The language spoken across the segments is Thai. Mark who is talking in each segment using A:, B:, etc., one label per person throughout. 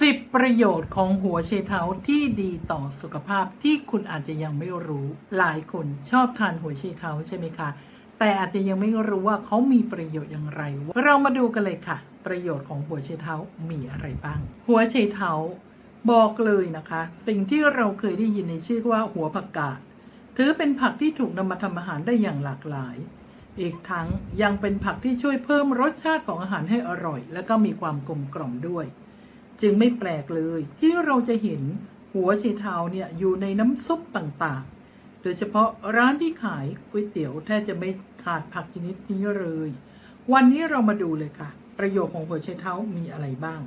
A: สิบประโยชน์ของหัวเชเท้าที่ดีต่อสุขภาพที่คุณอาจจะยังไม่รู้ หลายคนชอบทานหัวเชเท้าใช่ไหมคะ แต่อาจจะยังไม่รู้ว่าเขามีประโยชน์อย่างไร เรามาดูกันเลยค่ะ ประโยชน์ของหัวเชเท้ามีอะไรบ้าง หัวเชเท้าบอกเลยนะคะ สิ่งที่เราเคยได้ยินในชื่อว่าหัวผักกาดถือเป็นผักที่ถูกนำมาทำอาหารได้อย่างหลากหลาย อีกทั้งยังเป็นผักที่ช่วยเพิ่มรสชาติของอาหารให้อร่อย และก็มีความกลมกล่อมด้วย จึงไม่แปลกเลยที่เราจะเห็นหัวไชเท้าเนี่ยอยู่ในน้ำซุปต่างๆ โดยเฉพาะร้านที่ขายก๋วยเตี๋ยวแทบจะไม่ขาดผักชนิดนี้เลย วันนี้เรามาดูเลยค่ะ ประโยชน์ของหัวไชเท้ามีอะไรบ้าง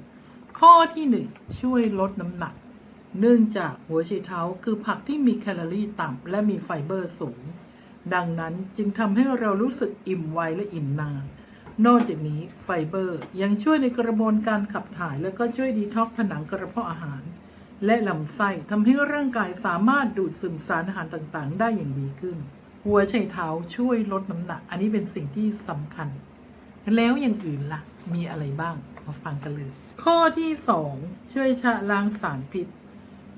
A: ข้อที่หนึ่งช่วยลดน้ำหนัก เนื่องจากหัวไชเท้าคือผักที่มีแคลอรี่ต่ำและมีไฟเบอร์สูง ดังนั้นจึงทำให้เรารู้สึกอิ่มไวและอิ่มนาน นอกจากนี้ไฟเบอร์ยังช่วยในกระบวนการขับถ่ายและก็ช่วยดีท็อกผนังกระเพาะอาหาร และลำไส้ทำให้ร่างกายสามารถดูดซึมสารอาหารต่างๆ ได้อย่างดีขึ้น หัวไชเท้าช่วยลดน้ำหนัก อันนี้เป็นสิ่งที่สำคัญ แล้วอย่างอื่นล่ะ มีอะไรบ้างมาฟังกันเลย ข้อที่ 2 ช่วยชะล้างสารพิษ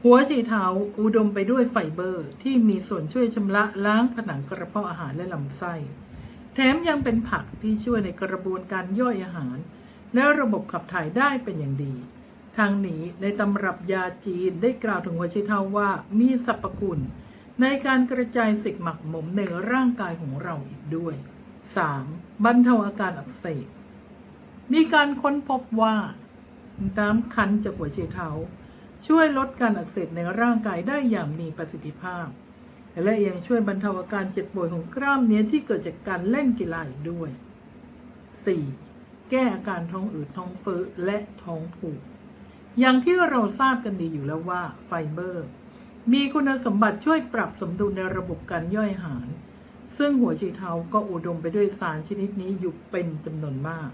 A: หัวไชเท้าอุดมไปด้วยไฟเบอร์ ที่มีส่วนช่วยชำระล้างผนังกระเพาะอาหารและลำไส้ แถมยังเป็นผักที่ช่วยในกระบวนการย่อยอาหาร และระบบขับถ่ายได้เป็นอย่างดี ทางนี้ในตำรับยาจีนได้กล่าวถึงหัวไชเท้าว่ามีสรรพคุณ ในการกระจายสิ่งหมักหมมในร่างกายของเราอีกด้วย 3. บรรเทาอาการอักเสบมีการค้นพบว่าน้ำคั้นจากหัวไชเท้าช่วยลดการอักเสบในร่างกายได้อย่างมีประสิทธิภาพ และยังช่วยบรรเทาอาการเจ็บป่วยของกล้ามเนื้อที่เกิดจากการเล่นกีฬาอีกด้วย 4. แก้อาการท้องอืดท้องเฟ้อและท้องผูก อย่างที่เราทราบกันดีอยู่แล้วว่าไฟเบอร์ มีคุณสมบัติช่วยปรับสมดุลในระบบการย่อยอาหาร ซึ่งหัวไชเทาก็อุดมไปด้วยสารชนิดนี้อยู่เป็นจำนวนมาก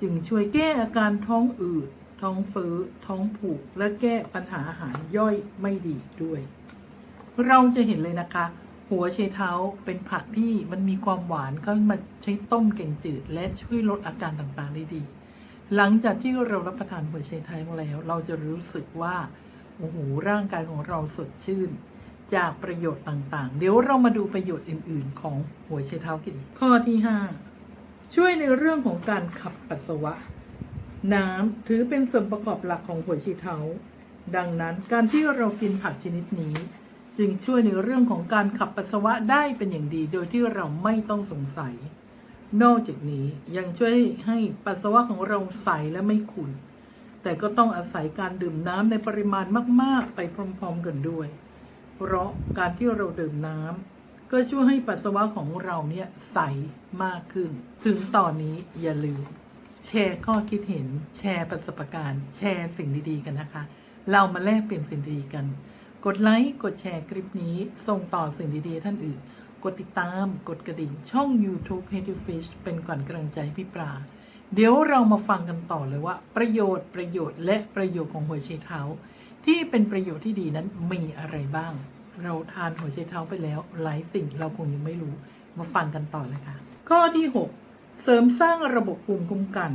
A: จึงช่วยแก้อาการท้องอืดท้องเฟ้อท้องผูก และแก้ปัญหาอาหารย่อยไม่ดีด้วย เราจะเห็นเลยนะคะ หัวไชเท้าเป็นผักที่มันมีความหวานก็มาใช้ต้มแกงจืด และช่วยลดอาการต่างๆได้ดี หลังจากที่เรารับประทานหัวไชเท้าแล้ว เราจะรู้สึกว่าโอ้โหร่างกายของเราสดชื่น จากประโยชน์ต่างๆ เดี๋ยวเรามาดูประโยชน์อื่น ๆ ของหัวไชเท้ากันอีกข้อที่ 5 ช่วยในเรื่องของการขับปัสสาวะ น้ำถือเป็นส่วนประกอบหลักของหัวไชเท้าดังนั้นการที่เรากินผักชนิดนี้ จึงช่วยในเรื่องของการขับปัสสาวะได้เป็นอย่างดี โดยที่เราไม่ต้องสงสัย นอกจากนี้ยังช่วยให้ปัสสาวะของเราใสและไม่ขุ่นแต่ก็ต้องอาศัยการดื่มน้ำในปริมาณมาก ๆ ไปพร้อม ๆ กันด้วย เพราะการที่เราดื่มน้ำก็ช่วยให้ปัสสาวะของเราเนี่ยใสมากขึ้น ถึงตอนนี้อย่าลืม แชร์ข้อคิดเห็น แชร์ประสบการณ์ แชร์สิ่งดี ๆ กันนะคะ เรามาแลกเปลี่ยนสิ่งดีๆกัน กดไลค์ กดแชร์คลิปนี้ส่งต่อสิ่งดีๆท่านอื่น กดติดตามกดกระดิ่งช่อง YouTube h e a d y Fish เป็นก่อนกำลังใจพี่ปลาเดี๋ยวเรามาฟังกันต่อเลยว่า ประโยชน์ประโยชน์และประโยชน์ของหัวไชเท้า ที่เป็นประโยชน์ที่ดีนั้นมีอะไรบ้าง เราทานหัวไชเท้าไปแล้วหลายสิ่งเราคงยังไม่รู้มาฟังกันต่อเลยค่ะ ข้อที่ 6 เสริมสร้างระบบภูมิคุ้มกัน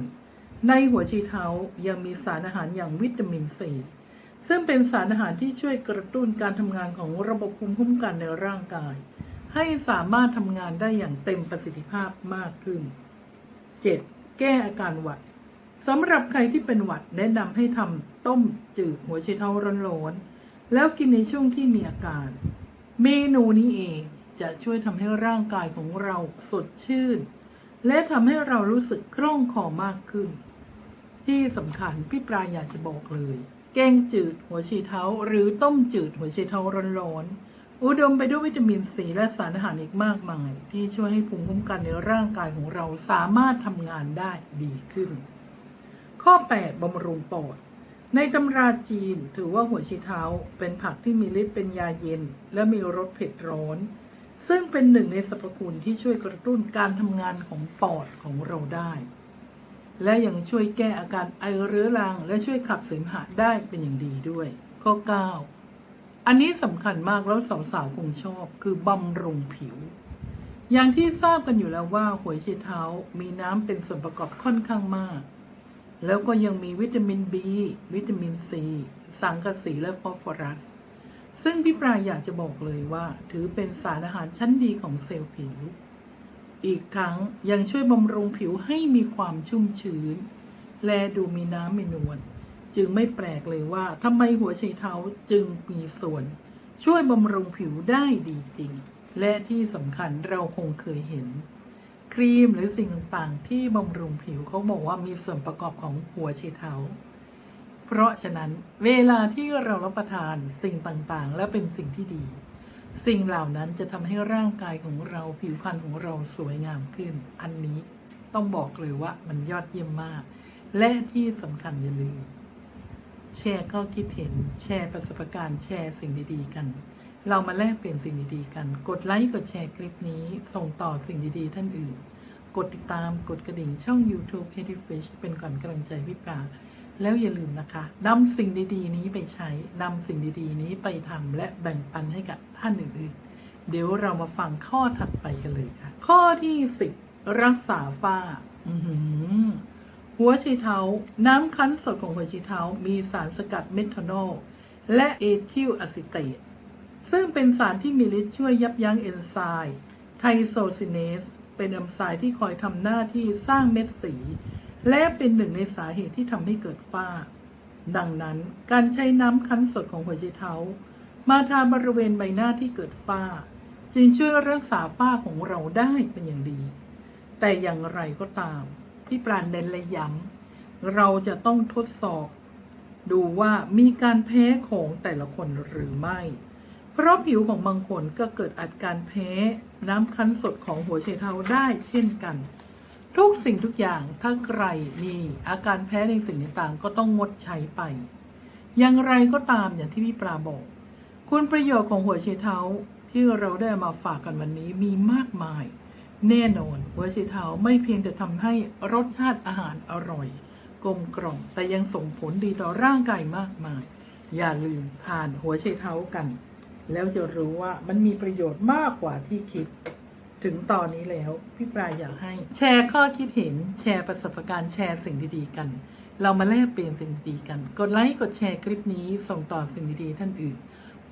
A: ในหัวไชเท้ายังมีสารอาหารอย่างวิตามินซี ซึ่งเป็นสารอาหารที่ช่วยกระตุ้นการทำงานของระบบภูมิคุ้มกันในร่างกาย ให้สามารถทำงานได้อย่างเต็มประสิทธิภาพมากขึ้น 7. แก้อาการหวัดสำหรับใครที่เป็นหวัดแนะนำให้ทำต้มจืดหัวไชเท้าร้อนๆแล้วกินในช่วงที่มีอาการ เมนูนี้เองจะช่วยทำให้ร่างกายของเราสดชื่น และทำให้เรารู้สึกคล่องคอมากขึ้น ที่สำคัญพี่ปลาอยากจะบอกเลย แกงจืดหัวไชเท้า หรือต้มจืดหัวไชเท้าร้อนๆอุดมไปด้วยวิตามินซีและสารอาหารอีกมากมาย ที่ช่วยให้ภูมิคุ้มกันในร่างกายของเราสามารถทำงานได้ดีขึ้น ข้อ 8บำรุงปอด ในตำราจีนถือว่าหัวไชเท้า เป็นผักที่มีฤทธิ์เป็นยาเย็น และมีรสเผ็ดร้อน ซึ่งเป็นหนึ่งในสรรพคุณที่ช่วยกระตุ้นการทำงานของปอดของเราได้ และยังช่วยแก้อาการไอเรื้อรัง และช่วยขับเสมหะได้เป็นอย่างดีด้วย ข้อ 9 อันนี้สำคัญมากแล้วสาวๆคงชอบคือบำรุงผิว อย่างที่ทราบกันอยู่แล้วว่าหัวไชเท้ามีน้ำเป็นส่วนประกอบค่อนข้างมาก แล้วก็ยังมีวิตามิน B วิตามิน C สังกะสีและฟอสฟอรัส ซึ่งพี่ปลายอยากจะบอกเลยว่า ถือเป็นสารอาหารชั้นดีของเซลล์ผิว อีกทั้งยังช่วยบำรุงผิวให้มีความชุ่มชื้น และดูมีน้ำมีนวลจึงไม่แปลกเลยว่าทำไมหัวไชเท้าจึงมีส่วน ช่วยบำรุงผิวได้ดีจริง และที่สำคัญเราคงเคยเห็น ครีมหรือสิ่งต่างๆ ที่บำรุงผิวเขาบอกว่ามีส่วนประกอบของหัวไชเท้า เพราะฉะนั้นเวลาที่เรารับประทานสิ่งต่างๆ และเป็นสิ่งที่ดี สิ่งเหล่านั้นจะทำให้ร่างกายของเราผิวพรรณของเราสวยงามขึ้น อันนี้ต้องบอกเลยว่ามันยอดเยี่ยมมาก และที่สำคัญอย่าลืมแชร์ข้อคิดเห็น แชร์ประสบการณ์แชร์สิ่งดีๆกัน เรามาแลกเปลี่ยนสิ่งดีๆกัน กดไลค์กดแชร์คลิปนี้ ส่งต่อสิ่งดีๆท่านอื่น กดติดตามกดกระดิ่งช่อง YouTube h e a d y Fish เป็นก่อนกำลังใจพี่ปลา แล้วอย่าลืมนะคะนำสิ่งดีๆ นี้ไปใช้นำสิ่งดีๆ นี้ไปทำและแบ่งปันให้กับท่านอื่นๆ เดี๋ยวเรามาฟังข้อถัดไปกันเลยค่ะ ข้อที่10รักษาฝ้าหัวไชเท้าน้ำคั้นสดของหัวไชเท้ามีสารสกัดเมทานอลและเอทิลอะซิเตตซึ่งเป็นสารที่มีฤทธิ์ช่วยยับยั้งเอนไซม์ไทโซซินเนส เป็นเอนไซม์ที่คอยทำหน้าที่สร้างเม็ดสี และเป็นหนึ่งในสาเหตุที่ทำให้เกิดฝ้า ดังนั้นการใช้น้ำคั้นสดของหัวไชเท้า มาทาบริเวณใบหน้าที่เกิดฝ้า จึงช่วยรักษาฝ้าของเราได้เป็นอย่างดี แต่อย่างไรก็ตาม พี่ปราณเน้นและย้ำเราจะต้องทดสอบ ดูว่ามีการแพ้ของแต่ละคนหรือไม่ เพราะผิวของบางคนก็เกิดอาการแพ้น้ำคั้นสดของหัวไชเท้าได้เช่นกัน ทุกสิ่งทุกอย่างถ้าใครมีอาการแพ้ในสิ่งต่างๆ ก็ต้องงดใช้ไป อย่างไรก็ตามอย่างที่พี่ปลาบอก คุณประโยชน์ของหัวไชเท้าที่เราได้มาฝากกันวันนี้มีมากมาย แน่นอนหัวไชเท้าไม่เพียงแต่ทำให้รสชาติอาหารอร่อย กลมกล่อมแต่ยังส่งผลดีต่อร่างกายมากมาย อย่าลืมทานหัวไชเท้ากัน แล้วจะรู้ว่ามันมีประโยชน์มากกว่าที่คิด ถึงตอนนี้แล้ว พี่ปลายอยากให้แชร์ข้อคิดเห็น แชร์ประสบการณ์แชร์สิ่งดีๆกัน เรามาแลกเปลี่ยนสิ่งดีๆกัน กดไลค์กดแชร์คลิปนี้ส่งต่อสิ่งดีๆท่านอื่น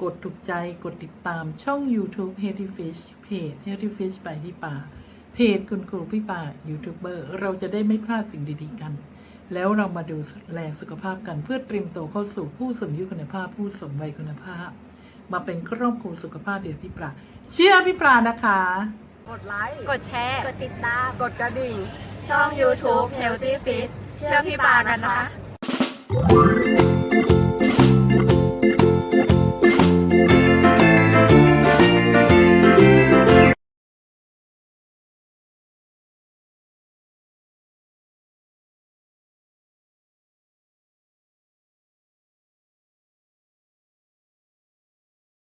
A: กดถูกใจกดติดตามช่อง YouTube h e a d y Fish เพจ h e a d y Fish ไปที่ป่าเพจคุณครูพี่ป่ายูทูบเบอร์เราจะได้ไม่พลาดสิ่งดีๆกัน แล้วเรามาดูแลสุขภาพกันเพื่อเตรียมตัวเข้าสู่ผู้สูงอายุคุณภาพผู้สูงวัยคุณภาพ มาเป็นครอบครัวสุขภาพเดียวพี่ปลาเชื่อพี่ปลานะคะ
B: กดไลค์
C: กดแชร์
B: กดติดตาม กดกระดิ่ง
C: ช่อง YouTube Healthy Fit เชื่อพี่ปานะคะ